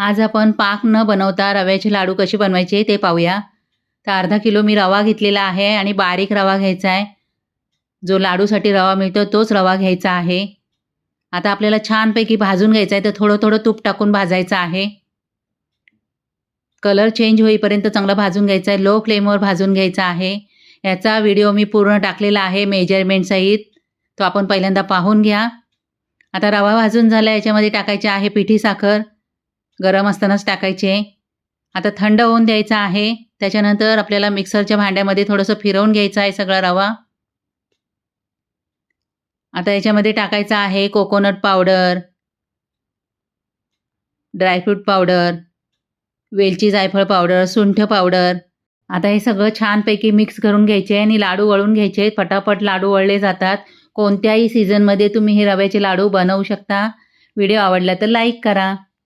आज आपण पाक न बनवता रव्याचे लाडू कसे बनवायचे ते पाहूया. तर अर्धा किलो मी रवा घेतलेला आहे आणि बारीक रवा घ्यायचा आहे. जो लाडूसाठी रवा मिळतो तोच रवा घ्यायचा आहे. आता आपल्याला छानपैकी भाजून घ्यायचा आहे तर थोडं थोडं तूप टाकून भाजायचं आहे. कलर चेंज होईपर्यंत चांगलं भाजून घ्यायचं आहे लो फ्लेमवर भाजून घ्यायचा आहे. याचा व्हिडिओ मी पूर्ण टाकलेला आहे मेजरमेंटसहित तो आपण पहिल्यांदा पाहून घ्या. आता रवा भाजून झाला याच्यामध्ये टाकायचे आहे पिठी साखर. गरम असतानाच टाकायचे. आता थंड होऊन द्यायचा आहे. त्याच्यानंतर आपल्याला मिक्सरच्या भांड्यामध्ये थोडंसं फिरवून घ्यायचं आहे सगळा रवा. आता याच्यामध्ये टाकायचं आहे कोकोनट पावडर ड्रायफ्रूट पावडर वेलची जायफळ पावडर सुंठ पावडर आता हे सगळं छानपैकी मिक्स करून घ्यायचे आणि लाडू वळून घ्यायचे. पटापट लाडू वळले जातात. कोणत्याही सीझनमध्ये तुम्ही हे रव्याचे लाडू बनवू शकता. व्हिडिओ आवडला तर लाईक करा.